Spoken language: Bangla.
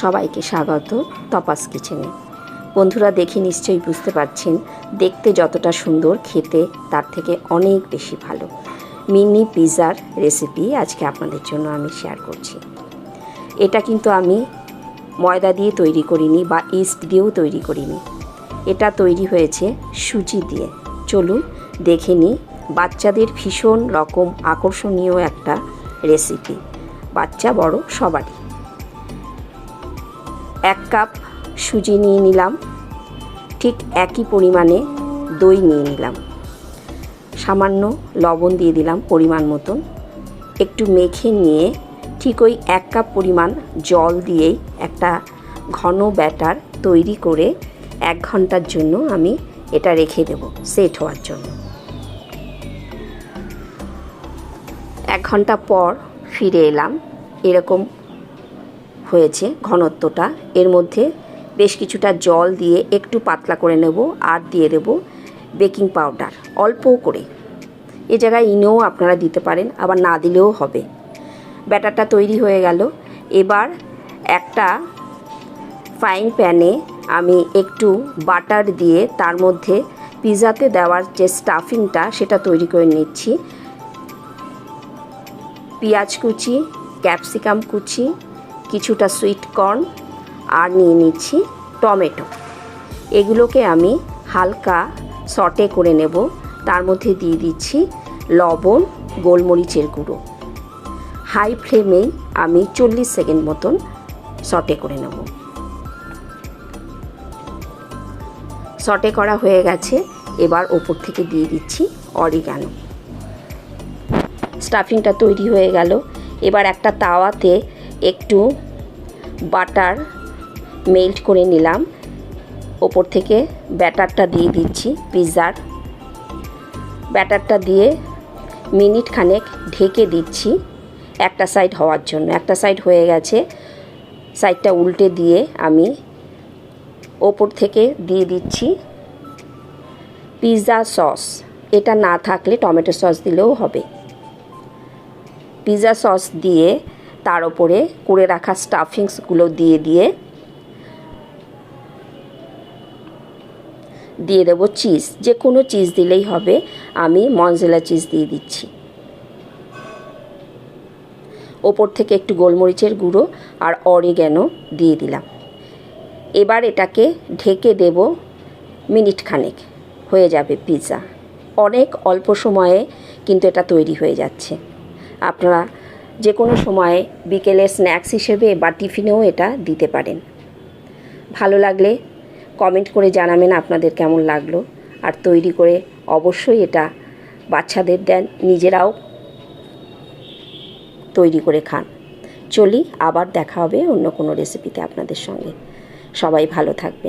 সবাইকে স্বাগত তপাস কিচেনে। বন্ধুরা দেখে নিশ্চয়ই বুঝতে পারছেন, দেখতে যতটা সুন্দর, খেতে তার থেকে অনেক বেশি ভালো। মিনি পিৎজার রেসিপি আজকে আপনাদের জন্য আমি শেয়ার করছি। এটা কিন্তু আমি ময়দা দিয়ে তৈরি করিনি বা ইস্ট দিয়েও তৈরি করিনি। এটা তৈরি হয়েছে সুজি দিয়ে। চলুন দেখে নিই, বাচ্চাদের ভীষণ রকম আকর্ষণীয় একটা রেসিপি বাচ্চা বড়, সবারই। এক কাপ সুজি নিয়ে নিলাম। ঠিক একই পরিমাণে দই নিয়ে নিলাম। সামান্য লবণ দিয়ে দিলাম পরিমাণ মতন। একটু মেখে নিয়ে ঠিক ওই এক কাপ পরিমাণ জল দিয়েই একটা ঘন ব্যাটার তৈরি করে এক ঘণ্টার জন্য আমি এটা রেখে দেব সেট হওয়ার জন্য। এক ঘণ্টা পর ফিরে এলাম। এরকম হয়েছে ঘনত্বটা। এর মধ্যে বেশ কিছুটা জল দিয়ে একটু পাতলা করে নেব আর দিয়ে দেব বেকিং পাউডার অল্প করে। এ জায়গায় ইনোও আপনারা দিতে পারেন, আবার না দিলেও হবে। ব্যাটারটা তৈরি হয়ে গেল। এবার একটা ফ্রাইং প্যানে আমি একটু বাটার দিয়ে তার মধ্যে পিৎজাতে দেওয়ার যে স্টাফিংটা, সেটা তৈরি করে নিচ্ছি। পেঁয়াজ কুচি, ক্যাপসিকাম কুচি কিছুটা সুইট কর্ন আর নিয়ে নিচ্ছি টমেটো। এগুলোকে আমি হালকা সটে করে নেব। তার মধ্যে দিয়ে দিচ্ছি লবণ, গোলমরিচের গুঁড়ো। হাই ফ্লেমেই আমি চল্লিশ সেকেন্ড মতন সটে করে নেব। সটে করা হয়ে গেছে। এবার ওপর থেকে দিয়ে দিচ্ছি অরিগানো স্টাফিংটা তৈরি হয়ে গেল। এবার একটা তাওয়াতে একটু বাটার মেল্ট করে নিলাম। ওপর থেকে ব্যাটারটা দিয়ে দিচ্ছি, পিৎজার। ব্যাটারটা দিয়ে মিনিট খানেক ঢেকে দিচ্ছি একটা সাইড হওয়ার জন্য। একটা সাইড হয়ে গেছে, সাইডটা উল্টে দিয়ে আমি ওপর থেকে দিয়ে দিচ্ছি পিৎজা সস। এটা না থাকলে টমেটো সস দিলেও হবে। পিৎজা সস দিয়ে তার ওপরে করে রাখা স্টাফিংসগুলো দিয়ে দিয়ে দিয়ে দেবো চিজ। যে কোনো চিজ দিলেই হবে। আমি মনজেলা চিজ দিয়ে দিচ্ছি। ওপর থেকে একটু গোলমরিচের গুঁড়ো আর অরিগ্যানো দিয়ে দিলাম। এবার এটাকে ঢেকে দেব মিনিট খানেক হয়ে যাবে পিৎজা। অনেক অল্প সময়ে কিন্তু এটা তৈরি হয়ে যাচ্ছে। আপনারা যে কোনো সময়ে বিকেলে স্ন্যাক্স হিসেবে বা টিফিনেও এটা দিতে পারেন। ভালো লাগলে কমেন্ট করে জানাবেন আপনাদের কেমন লাগল। আর তৈরি করে অবশ্যই এটা বাচ্চাদের দেন, নিজেরাও তৈরি করে খান। চলি, আবার দেখা হবে অন্য কোনো রেসিপিতে আপনাদের সঙ্গে। সবাই ভালো থাকবেন।